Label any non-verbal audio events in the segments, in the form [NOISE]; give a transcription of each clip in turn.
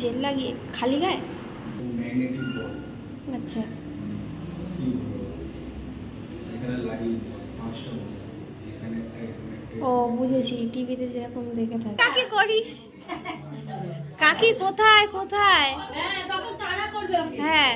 Jail লাগিয়ে খালি গায়ে? আচ্ছা। ও বুঝেছি টিভিতে যেরকম দেখে থাকি। কাকি করিস? কাকি কোথায় কোথায়? হ্যাঁ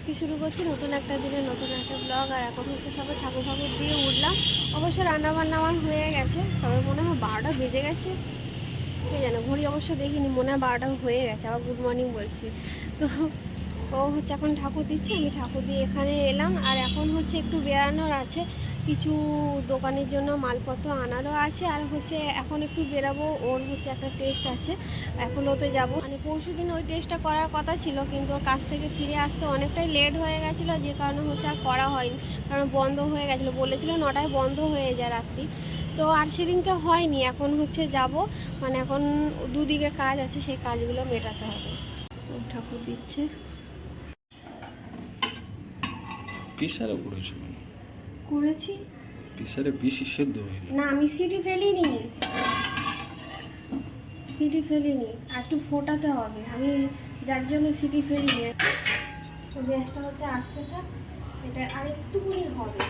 আজকে শুরু করছি নতুন একটা দিনে নতুন একটা ব্লগ আর এখন হচ্ছে সবাই ঠাকুর ঠাকুর দিয়ে উঠলাম। অবশ্য রান্না বান্না আমার হয়ে গেছে, তবে মনে হয় বারোটা বেজে গেছে। কে জানো, ঘড়ি অবশ্য দেখিনি, মনে হয় বারোটা হয়ে গেছে, আবার গুড মর্নিং বলছি। তো ও হচ্ছে এখন ঠাকুর দিচ্ছে, আমি ঠাকুর দিয়ে এখানে এলাম, আর এখন হচ্ছে একটু বেড়ানোর আছে। কিছু দোকানের জন্য মালপত্র আনারও আছে আর হচ্ছে এখন একটু বেরাবো ওর হচ্ছে একটা টেস্ট আছে অ্যাপোলোতে যাব। মানে পরশু দিন ওই টেস্টটা করার কথা ছিল কিন্তু ওর কাছ থেকে ফিরে আসতে অনেকটাই লেট হয়ে গেছিল যে কারণে হচ্ছে আর করা হয়নি কারণ বন্ধ হয়ে গেছিল বলেছিল নটায় বন্ধ হয়ে যায় রাত্রি। তো আর সেদিনকে হয়নি এখন হচ্ছে যাব মানে এখন দুদিকে কাজ আছে সেই কাজগুলো মেটাতে হবে। ঠাকুর দিচ্ছে। প্রেশারে পড়েছিল করেছি? প্রেশারে বেশি সেদ্ধ না আমি সিটি ফেলিনি। সিটি ফেলিনি। আর একটু ফোটাতে হবে। আমি যার জন্য সিটি ফেলিনি। তো গ্যাসটা হচ্ছে আসতে থাক। এটা আর একটুকুনি হবে।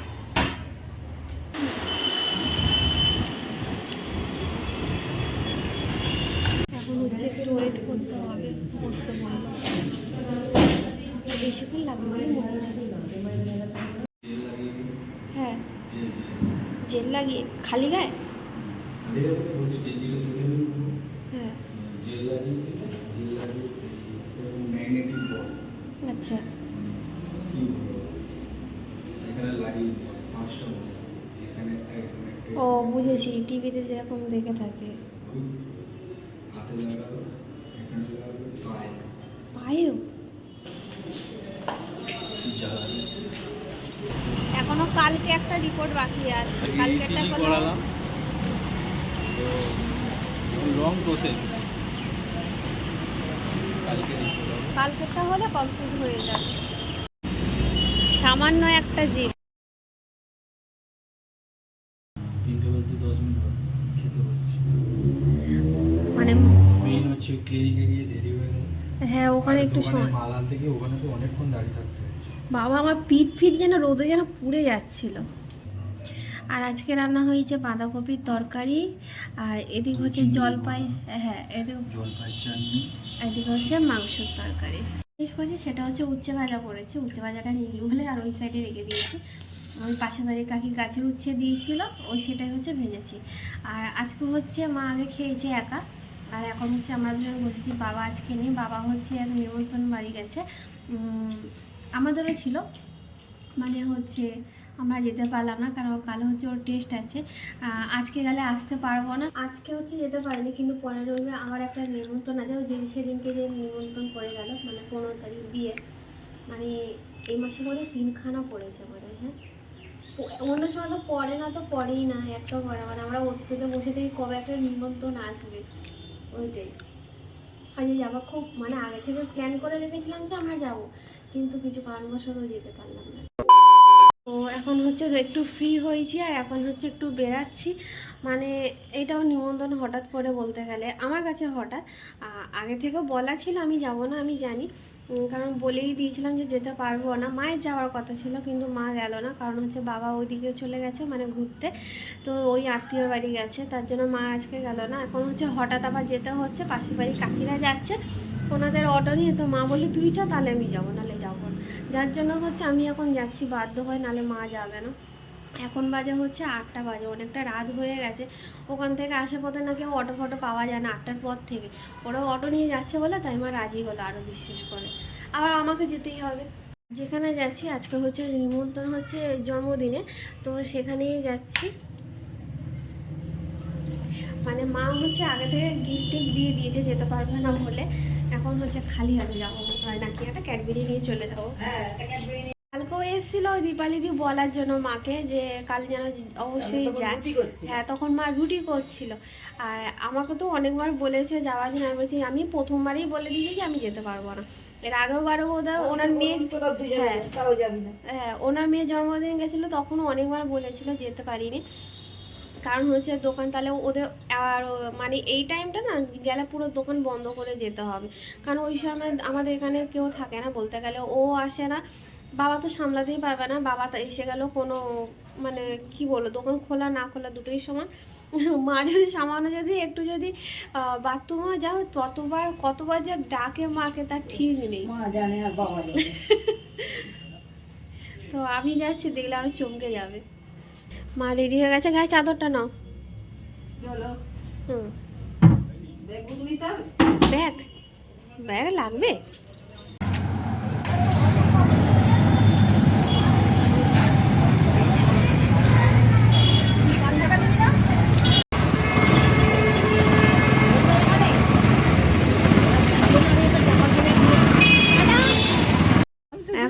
এখন হচ্ছে একটু ওয়েট করতে হবে। বসতে পারব বেশিক্ষণ লাগবে আচ্ছা। এখানে লাগিয়ে বল এখানে একটা এখানে একটা। ও বুঝেছি টিভিতে যেরকম দেখে থাকে। পায়েও? এখনও কালকে একটা রিপোর্ট বাকি আছে। কালকে একটা করালাম। তো লং প্রসেস কালকে। কালকেরটা হলে কমপ্লিট হয়ে যাবে। সামান্য একটা জিপ মানে মেইন হচ্ছে ক্লিনিকে গিয়ে দেরি হয়ে গেল। হ্যাঁ ওখানে একটু সময় আনতে ওখানে তো অনেকক্ষণ দাঁড়িয়ে থাকতে বাবা আমার পিঠ ফিট যেন রোদে যেন পুড়ে যাচ্ছিল। আর আজকে রান্না হয়েছে বাঁধাকপির তরকারি আর এদিক হচ্ছে জলপাই হ্যাঁ এদিক জলপাই চাটনি। এদিক হচ্ছে মাংসের তরকারি। জিনিস করেছি সেটা হচ্ছে উচ্ছে ভাজা করেছে। উচ্ছে ভাজাটা নিয়ে বলে আর ওই সাইডে রেখে দিয়েছি। ওই পাশের বাড়ির কাকি গাছের উচ্ছে দিয়েছিল ওই সেটাই হচ্ছে ভেজেছি। আর আজকে হচ্ছে মা আগে খেয়েছে একা। আর এখন হচ্ছে আমরা দুজন বলছি বাবা আজকে নেই। বাবা হচ্ছে এক নিমন্ত্রণ বাড়ি গেছে। আমাদেরও ছিল। মানে হচ্ছে আমরা যেতে পারলাম না, কারণ কাল হচ্ছে ওর টেস্ট আছে। আজকে গেলে আসতে পারব না। আজকে হচ্ছে যেতে পারিনি, কিন্তু পরের রবিবার আমার একটা নিমন্ত্রণ আছে। ওই যে সেদিনকে যে নিমন্ত্রণ করে গেল মানে পনেরো তারিখ বিয়ে। মানে এই মাসে মধ্যে তিনখানা পড়েছে মানে হ্যাঁ? অন্য সময় তো পড়ে না তো পড়েই না একটাও পড়ে মানে আমরা ওত পেতে বসে থেকে কবে একটা নিমন্ত্রণ আসবে, ওইটাই। আজকে যাবার খুব মানে আগে থেকে প্ল্যান করে রেখেছিলাম যে আমরা যাব। কিন্তু কিছু কারণবশত যেতে পারলাম না। তো এখন হচ্ছে একটু ফ্রি হয়েছি আর এখন হচ্ছে একটু বেরাচ্ছি। মানে এটাও নিমন্ত্রণ হঠাৎ করে বলতে গেলে। আমার কাছে হঠাৎ আগে থেকেও বলা ছিল আমি যাব না, আমি জানি। কারণ বলেই দিয়েছিলাম যে যেতে পারব না। মায়ের যাওয়ার কথা ছিল, কিন্তু মা গেল না। কারণ হচ্ছে বাবা ওইদিকে চলে গেছে মানে ঘুরতে। তো ওই আত্মীয়র বাড়ি গেছে, তার জন্য মা আজকে গেল না। এখন হচ্ছে হঠাৎ আবার যেতে হচ্ছে, পাশের বাড়ি কাকিরা যাচ্ছে। ওনাদের অটো নিয়ে তো মা বললে, তুই চ, তাহলে আমি যাব না। যার জন্য হচ্ছে আমি এখন যাচ্ছি, বাধ্য হয়, নাহলে মা যাবে না। এখন বাজে হচ্ছে আটটা বাজে, অনেকটা রাত হয়ে গেছে। ওখান থেকে আসে পথে নাকি অটো ফটো পাওয়া যায় না আটটার পর থেকে। ওরা অটো নিয়ে যাচ্ছে বলে, তাই মা রাজি হলো আরও বিশ্বাস করে। আবার আমাকে যেতেই হবে। যেখানে যাচ্ছি, আজকে হচ্ছে নিমন্ত্রণ হচ্ছে জন্মদিনে, তো সেখানেই যাচ্ছি। মানে মা হচ্ছে আগে থেকে গিফট দিয়ে দিয়েছে, যেতে পারবে না বলে। এখন হচ্ছে খালি হাতে যাব। হয় নাকি একটা ক্যাডবেরি নিয়ে চলে যাব। কালকেও এসেছিল দীপালিদি বলার জন্য মাকে যে কাল যেন অবশ্যই যায়। হ্যাঁ তখন মা রুটি করছিল। আর আমাকে তো অনেকবার বলেছে যাওয়ার জন্য আমি বলছি আমি প্রথমবারই বলে দিয়েছি যে আমি যেতে পারব না। এর আগের বারও বোধহয় ওনার মেয়ে হ্যাঁ। হ্যাঁ ওনার মেয়ের জন্মদিন গেছিল তখনও অনেকবার বলেছিল যেতে পারিনি। কারণ হচ্ছে দোকান তাহলে ওদের আর মানে এই টাইমটা না গেলে পুরো দোকান বন্ধ করে যেতে হবে। কারণ ওই সময় আমাদের এখানে কেউ থাকে না বলতে গেলে ও আসে না বাবা তো সামলাতেই পারবে না বাবা তো এসে গেল কোনো মানে কি বলব দোকান খোলা না খোলা দুটোই সমান। [LAUGHS] মা যদি সামান্য যদি একটু যদি বাথরুমে যাও ততবার কতবার যে ডাকে মাকে তার ঠিক নেই। মা জানে আর বাবা [LAUGHS] তো আমি যাচ্ছি দেখলে আরও চমকে যাবে। মা রেডি হয়ে গেছে গায়ে চাদরটা নাও। চলো। হুম। ব্যাগ ব্যাগ লাগবে?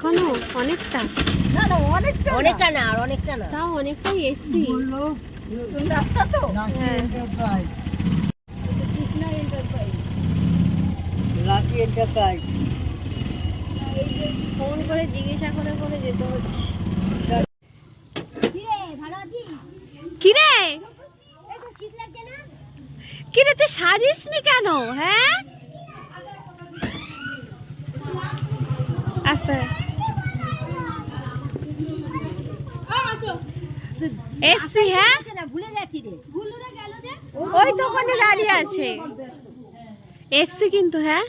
এখনও অনেকটা। না না অনেকটা অনেকটা না আর অনেকটা না। তাও অনেকটাই এসছি। নতুন রাস্তা তো? হ্যাঁ। Krishna enterprise. Lucky enterprise phone করে জিজ্ঞাসা করে করে যেতে হচ্ছে। কিরে কিরে? তুই সাজিস নি কেন? হ্যাঁ? আচ্ছা। এসছি হ্যাঁ? ভুলে যাচ্ছি রে। ওই তো ওখানে দাঁড়িয়ে আছে। এসছি কিন্তু হ্যাঁ?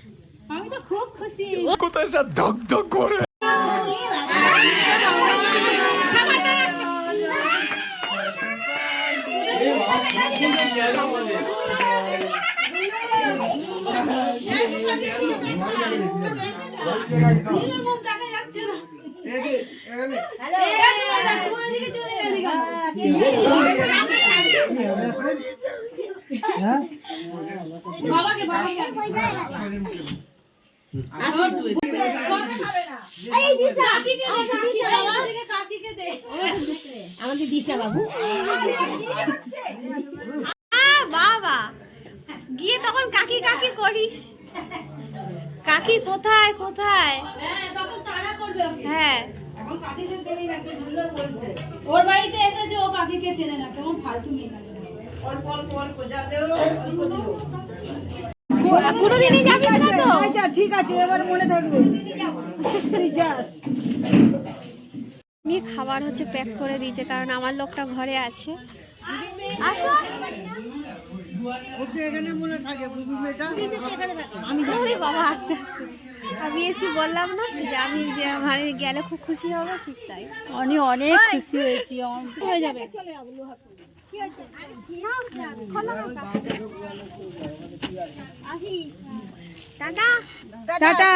আমাদের দিশা বাবু। বাবা। গিয়ে তখন কাকি কাকি করিস। কাকি কোথায় কোথায়? হ্যাঁ ওর বাড়িতে এসেছে ও কাকিকে চেনে না কেমন ফালতু মেয়ে কোনোদিনই যাবি না তো? আচ্ছা ঠিক আছে এবার মনে থাকবে। তুই যাস। নিয়ে খাবার হচ্ছে প্যাক করে দিয়েছে কারণ আমার লোকটা ঘরে আছে। আসো। এখানে মনে থাকে বুবু মেয়েটা? আমি বাবা আস্তে আস্তে। আমি এসে বললাম না যে আমি যে মানে গেলে খুব খুশি হব ঠিক তাই। আমি অনেক খুশি হয়েছি হয়ে যাবে টাটা। টাটা।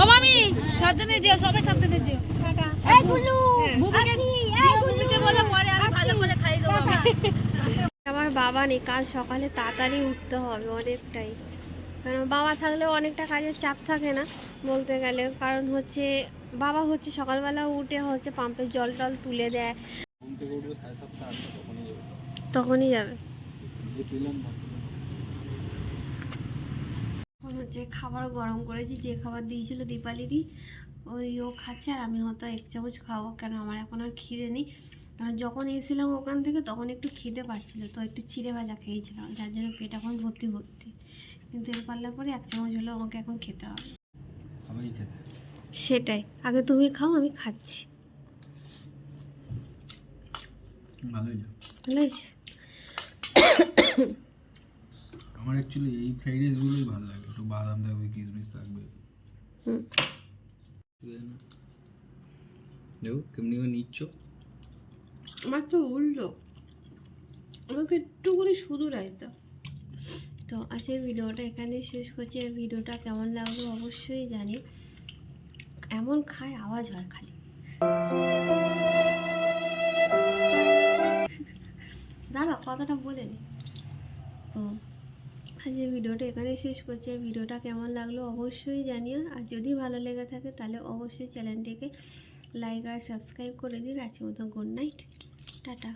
ও মামি সাবধানে যেও সবাই সাবধানে যেও। এই গুল্লু বুবিকে বুবিকে বলে পরে আমি ভালো করে খাইয়ে দেবো আমার বাবা নেই কাল সকালে তাড়াতাড়ি উঠতে হবে অনেকটাই। কারণ বাবা থাকলে অনেকটা কাজের চাপ থাকে না বলতে গেলে। কারণ হচ্ছে বাবা হচ্ছে সকালবেলা উঠে হচ্ছে পাম্পের জল টল তুলে দেয়। তখনই যাবে। এখন হচ্ছে খাবার গরম করেছি যে খাবার দিয়েছিল দীপালি দি ওই ও খাচ্ছে আর আমি হয়তো এক চামচ খাব কেন আমার এখন আর খিদে নেই। কারণ যখন এসেছিলাম ওখান থেকে তখন একটু খিদে পাচ্ছিল তো একটু চিড়ে ভাজা খেয়েছিলাম যার জন্য পেট এখন ভর্তি ভর্তি। কিন্তু এর পারলে পরে এক চামচ হলেও আমাকে এখন খেতে হবে। সেটাই আগে তুমি খাও আমি খাচ্ছি। আমার অ্যাকচুয়ালি এই ফ্রাইড রাইসগুলোই ভালো লাগে একটু বাদাম থাকবে কিশমিশ থাকবে। হুম। দেখো কেমনি নিচ্ছ। আমার তো উল্টো। আমাকে একটু করে শুধু রাইতা তো আজকের ভিডিওটা এখানে শেষ করছি। আর ভিডিওটা কেমন লাগল অবশ্যই জানি। এমন খায়, আওয়াজ হয় খালি। দাদা কথাটা বলে নি। তো আজকের ভিডিওটা এখানে শেষ করছি। ভিডিওটা কেমন লাগল অবশ্যই জানিও। আর যদি ভালো লেগে থাকে তাহলে অবশ্যই চ্যানেলটিকে লাইক আর সাবস্ক্রাইব করে দিন আজকের মতো গুড নাইট। টাটা